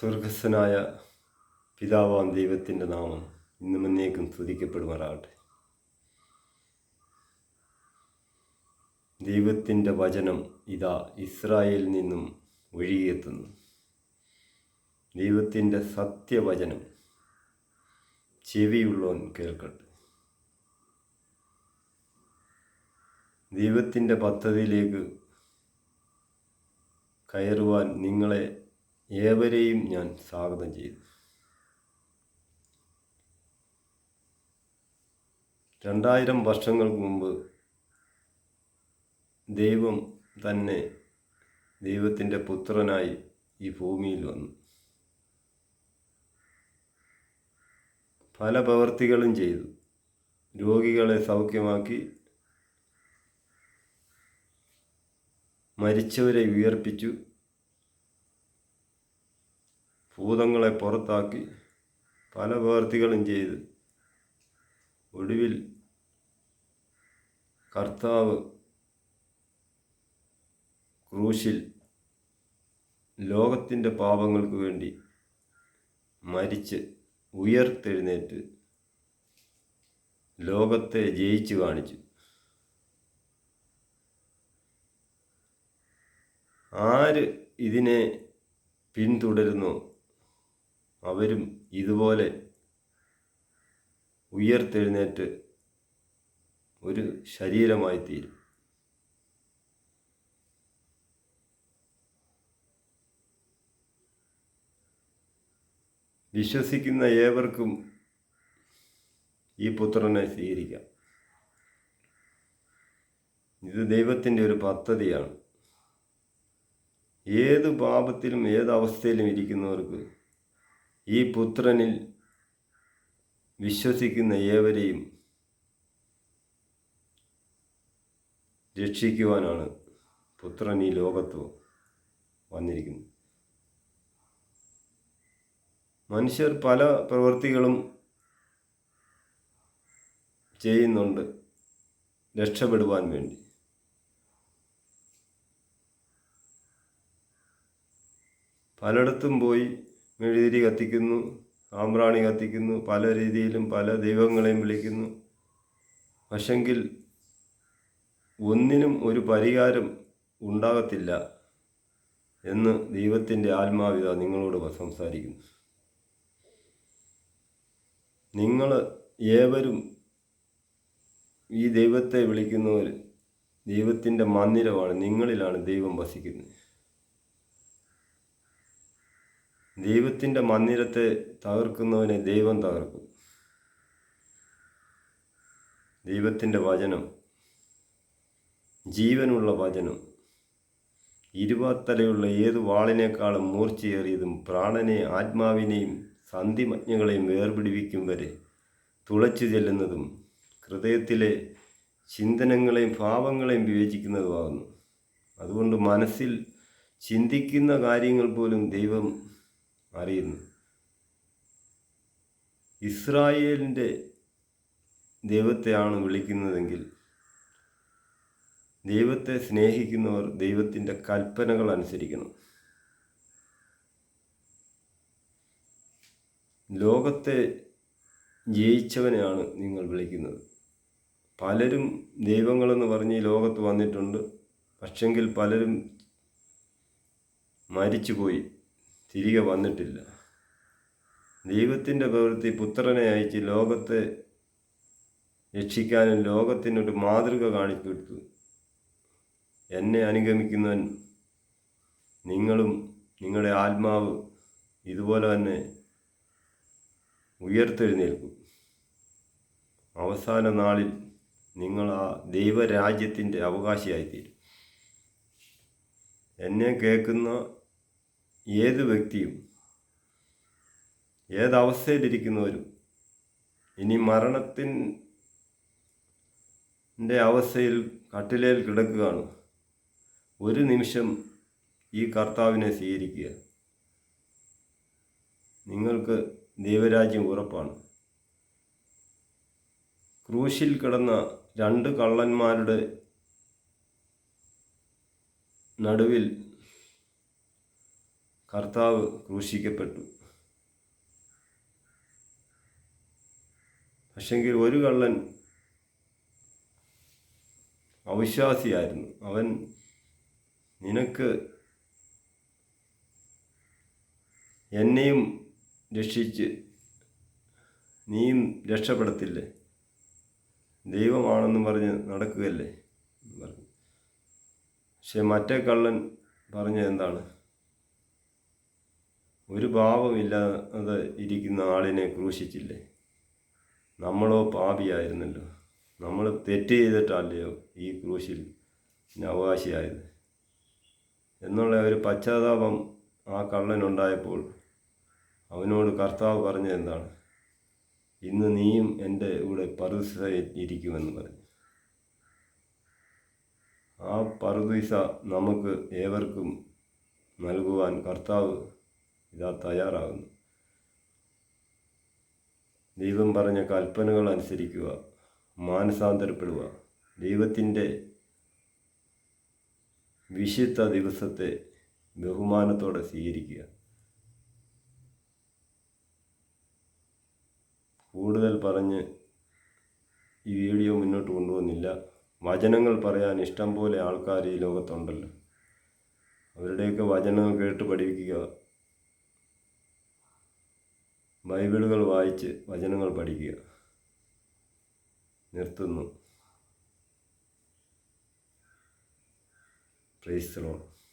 സ്വർഗസ്വനായ പിതാവാൻ ദൈവത്തിന്റെ നാമം ഇന്നും എന്നേക്കും സ്തുതിക്കപ്പെടുമാറാകട്ടെ. ദൈവത്തിന്റെ വചനം ഇതാ ഇസ്രായേലിൽ നിന്നും ഒഴുകിയെത്തുന്നു. ദൈവത്തിന്റെ സത്യവചനം ചെവിയുള്ളവൻ കേൾക്കട്ടെ. ദൈവത്തിന്റെ പദ്ധതിയിലേക്ക് കയറുവാൻ നിങ്ങളെ ഏവരെയും ഞാൻ സ്വാഗതം ചെയ്തു രണ്ടായിരം വർഷങ്ങൾക്ക് മുമ്പ് ദൈവം തന്നെ ദൈവത്തിന്റെ പുത്രനായി ഈ ഭൂമിയിൽ വന്നു. പല പ്രവർത്തികളും ചെയ്തു. രോഗികളെ സൗഖ്യമാക്കി. മരിച്ചവരെ ഉയർപ്പിച്ചു. ഭൂതങ്ങളെ പുറത്താക്കി പല പ്രവർത്തികളും ചെയ്ത് ഒടുവിൽ കർത്താവ് ക്രൂശിൽ ലോകത്തിന്റെ പാപങ്ങൾക്ക് വേണ്ടി മരിച്ച് ഉയർത്തെഴുന്നേറ്റ് ലോകത്തെ ജയിച്ചു കാണിച്ചു. ആര് ഇതിനെ പിന്തുടരുന്നോ? അവരും ഇതുപോലെ ഉയർത്തെഴുന്നേറ്റ് ഒരു ശരീരമായി തീരും. വിശ്വസിക്കുന്ന ഏവർക്കും ഈ പുത്രനെ സ്വീകരിക്കാം. ഇത് ദൈവത്തിന്റെ ഒരു പദ്ധതിയാണ്. ഏത് പാപത്തിലും ഏത് അവസ്ഥയിലും ഇരിക്കുന്നവർക്ക് ഈ പുത്രനിൽ വിശ്വസിക്കുന്ന ഏവരെയും രക്ഷിക്കുവാനാണ് പുത്രൻ ഈ ലോകത്ത് വന്നിരിക്കുന്നത്. മനുഷ്യർ പല പ്രവൃത്തികളും ചെയ്യുന്നുണ്ട് രക്ഷപ്പെടുവാൻ വേണ്ടി. പലയിടത്തും പോയി മെഴുതിരി കത്തിക്കുന്നു സാമ്പ്രാണി കത്തിക്കുന്നു പല രീതിയിലും പല ദൈവങ്ങളെയും വിളിക്കുന്നു. പക്ഷെങ്കിൽ ഒന്നിനും ഒരു പരിഹാരം ഉണ്ടാകത്തില്ല എന്ന് ദൈവത്തിന്റെ ആത്മാവിത നിങ്ങളോട് സംസാരിക്കുന്നു. നിങ്ങൾ ഏവരും ഈ ദൈവത്തെ വിളിക്കുന്നവർ ദൈവത്തിന്റെ മന്ദിരമാണ് നിങ്ങളിലാണ് ദൈവം വസിക്കുന്നത്. ദൈവത്തിന്റെ മന്ദിരത്തെ തകർക്കുന്നവനെ ദൈവം തകർക്കും. ദൈവത്തിന്റെ വചനം ജീവനുള്ള വചനം ഇരുപത്തലയുള്ള ഏത് വാളിനേക്കാളും മൂർച്ചയേറിയതും പ്രാണനെ ആത്മാവിനെയും സന്ധിമജ്ഞകളെയും വേർപിടിവിക്കും വരെ തുളച്ചു ചെല്ലുന്നതും ഹൃദയത്തിലെ ചിന്തനങ്ങളെയും ഭാവങ്ങളെയും വിവേചിക്കുന്നതുമാകുന്നു. അതുകൊണ്ട് മനസ്സിൽ ചിന്തിക്കുന്ന കാര്യങ്ങൾ പോലും ദൈവം അറിയുന്നു ഇസ്രായേലിന്റെ ദൈവത്തെയാണ് വിളിക്കുന്നതെങ്കിൽ ദൈവത്തെ സ്നേഹിക്കുന്നവർ ദൈവത്തിന്റെ കൽപ്പനകൾ അനുസരിക്കണം. ലോകത്തെ ജയിച്ചവനെയാണ് നിങ്ങൾ വിളിക്കുന്നത്. പലരും ദൈവങ്ങളെന്ന് പറഞ്ഞ് ലോകത്ത് വന്നിട്ടുണ്ട്. പക്ഷെങ്കിൽ പലരും മരിച്ചുപോയി. തിരികെ വന്നിട്ടില്ല. ദൈവത്തിന്റെ പ്രവൃത്തി പുത്രനെ അയച്ച് ലോകത്തെ രക്ഷിക്കാനും ലോകത്തിനൊരു മാതൃക കാണിച്ചു കൊടുത്തു. എന്നെ അനുഗമിക്കുന്നവൻ നിങ്ങളും നിങ്ങളുടെ ആത്മാവ് ഇതുപോലെ തന്നെ ഉയർത്തെഴുന്നേൽക്കും. അവസാന നാളിൽ നിങ്ങൾ ആ ദൈവരാജ്യത്തിന്റെ അവകാശിയായിത്തീരും. എന്നെ കേൾക്കുന്ന ഏത് വ്യക്തിയും ഏതവസ്ഥയിലിരിക്കുന്നവരും ഇനി മരണത്തിന്റെ അവസ്ഥയിൽ കട്ടിലേൽ കിടക്കുകയാണ്. ഒരു നിമിഷം ഈ കർത്താവിനെ സ്വീകരിക്കുക. നിങ്ങൾക്ക് ദൈവരാജ്യം ഉറപ്പാണ്. ക്രൂശിൽ കിടന്ന രണ്ട് കള്ളന്മാരുടെ നടുവിൽ കർത്താവ് ക്രൂശിക്കപ്പെട്ടു. പക്ഷെങ്കിൽ ഒരു കള്ളൻ അവിശ്വാസിയായിരുന്നു. അവൻ നിനക്ക് എന്നെയും രക്ഷിച്ച് നീയും രക്ഷപ്പെടത്തില്ലേ? ദൈവമാണെന്ന് പറഞ്ഞ് നടക്കുകയല്ലേ? പറഞ്ഞു. പക്ഷെ മറ്റേ കള്ളൻ പറഞ്ഞത് എന്താണ്? ഒരു പാപമില്ലാതെ ഇരിക്കുന്ന ആളിനെ ക്രൂശിച്ചില്ലേ? നമ്മളോ പാപിയായിരുന്നല്ലോ. നമ്മൾ തെറ്റ് ചെയ്തിട്ടല്ലയോ ഈ ക്രൂശിൽ അവകാശിയായത് എന്നുള്ള ഒരു പശ്ചാത്താപം ആ കള്ളനുണ്ടായപ്പോൾ അവനോട് കർത്താവ് പറഞ്ഞത് എന്താണ്? ഇന്ന് നീയും എന്റെ കൂടെ ഇരിക്കുമെന്ന് പറഞ്ഞു. ആ പറുദിസ നമുക്ക് ഏവർക്കും നൽകുവാൻ കർത്താവ് ഇതാ തയ്യാറാകുന്നു. ദൈവം പറഞ്ഞ കൽപ്പനകൾ അനുസരിക്കുക മാനസാന്തരപ്പെടുക. ദൈവത്തിന്റെ വിശുദ്ധ ദിവസത്തെ ബഹുമാനത്തോടെ സ്വീകരിക്കുക. കൂടുതൽ പറഞ്ഞ് ഈ വീഡിയോ മുന്നോട്ട് കൊണ്ടുവന്നില്ല വചനങ്ങൾ പറയാൻ ഇഷ്ടം പോലെ ആൾക്കാർ ഈ ലോകത്തുണ്ടല്ലോ. അവരുടെയൊക്കെ വചനങ്ങൾ കേട്ട് പഠിക്കുക ബൈബിളുകൾ വായിച്ച് വചനങ്ങൾ പഠിക്കുക. നിർത്തുന്നു. Price load